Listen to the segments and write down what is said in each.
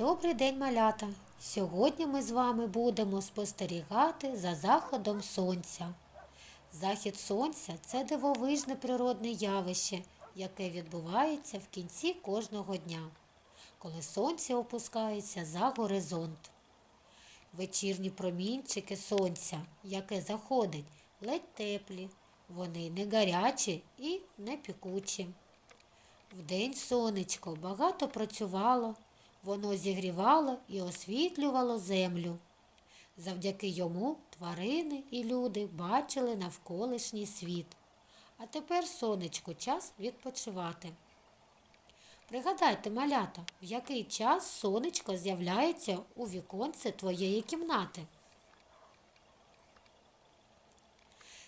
Добрий день, малята! Сьогодні ми з вами будемо спостерігати за заходом сонця. Захід сонця це дивовижне природне явище, яке відбувається в кінці кожного дня, коли сонце опускається за горизонт. Вечірні промінчики сонця, яке заходить, ледь теплі, вони не гарячі і не пікучі. Вдень сонечко багато працювало, воно зігрівало і освітлювало землю. Завдяки йому тварини і люди бачили навколишній світ. А тепер, сонечко, час відпочивати. Пригадайте, малята, в який час сонечко з'являється у віконце твоєї кімнати.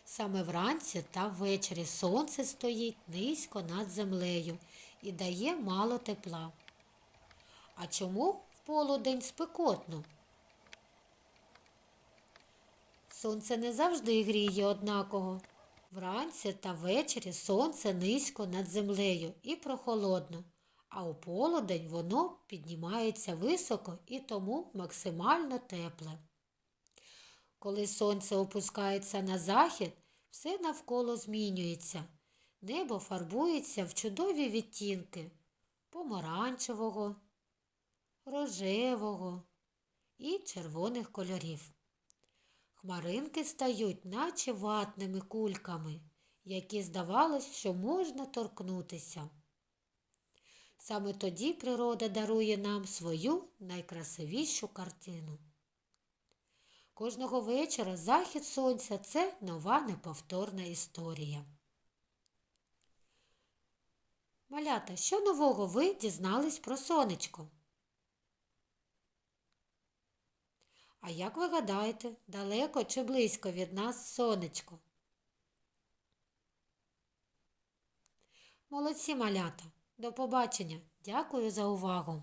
Саме вранці та ввечері сонце стоїть низько над землею і дає мало тепла. А чому в полудень спекотно? Сонце не завжди гріє однаково. Вранці та ввечері сонце низько над землею і прохолодно, а у полудень воно піднімається високо і тому максимально тепле. Коли сонце опускається на захід, все навколо змінюється. Небо фарбується в чудові відтінки помаранчевого, рожевого і червоних кольорів. Хмаринки стають, наче ватними кульками, які здавалось, що можна торкнутися. Саме тоді природа дарує нам свою найкрасивішу картину. Кожного вечора захід сонця це нова неповторна історія. Малята, що нового ви дізнались про сонечко? А як ви гадаєте, далеко чи близько від нас сонечко? Молодці малята! До побачення! Дякую за увагу!